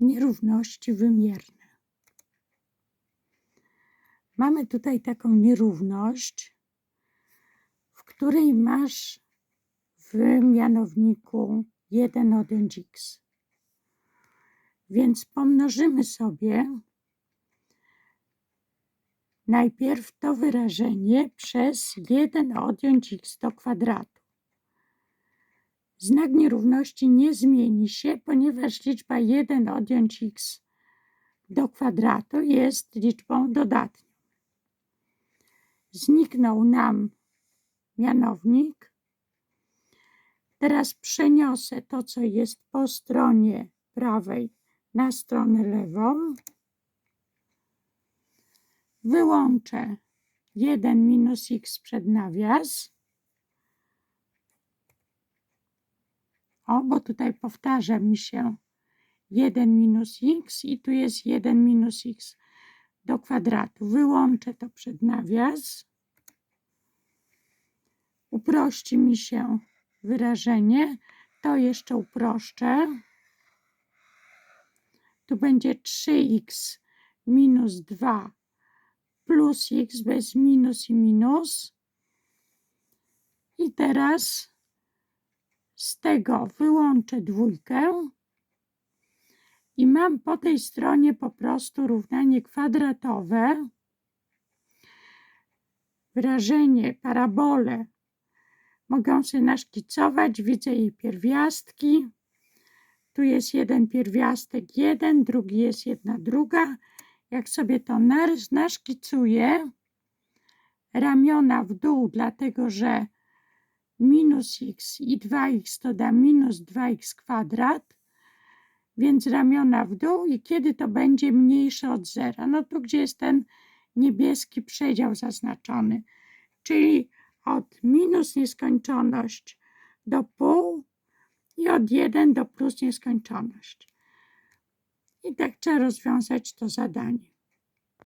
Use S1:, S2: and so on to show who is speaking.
S1: nierówności wymierne. Mamy tutaj taką nierówność, w której masz w mianowniku 1 odjąć x. Więc pomnożymy sobie najpierw to wyrażenie przez 1 odjąć x do kwadratu. Znak nierówności nie zmieni się, ponieważ liczba 1 odjąć x do kwadratu jest liczbą dodatnią. Zniknął nam mianownik. Teraz przeniosę to, co jest po stronie prawej na stronę lewą. Wyłączę 1 minus x przed nawias. O, bo tutaj powtarza mi się 1 minus x i tu jest 1 minus x do kwadratu. Wyłączę to przed nawias. Uprości mi się wyrażenie. To jeszcze uproszczę. Tu będzie 3x minus 2 plus x bez minus i minus. I teraz z tego wyłączę dwójkę i mam po tej stronie po prostu równanie kwadratowe. Wyrażenie, parabolę mogę sobie naszkicować, widzę jej pierwiastki. Tu jest jeden pierwiastek jeden, drugi jest jedna druga. Jak sobie to naszkicuję, ramiona w dół, dlatego że minus x i 2x to da minus 2x kwadrat, więc ramiona w dół i kiedy to będzie mniejsze od zera? No tu, gdzie jest ten niebieski przedział zaznaczony, czyli od minus nieskończoność do pół i od 1 do plus nieskończoność. I tak trzeba rozwiązać to zadanie.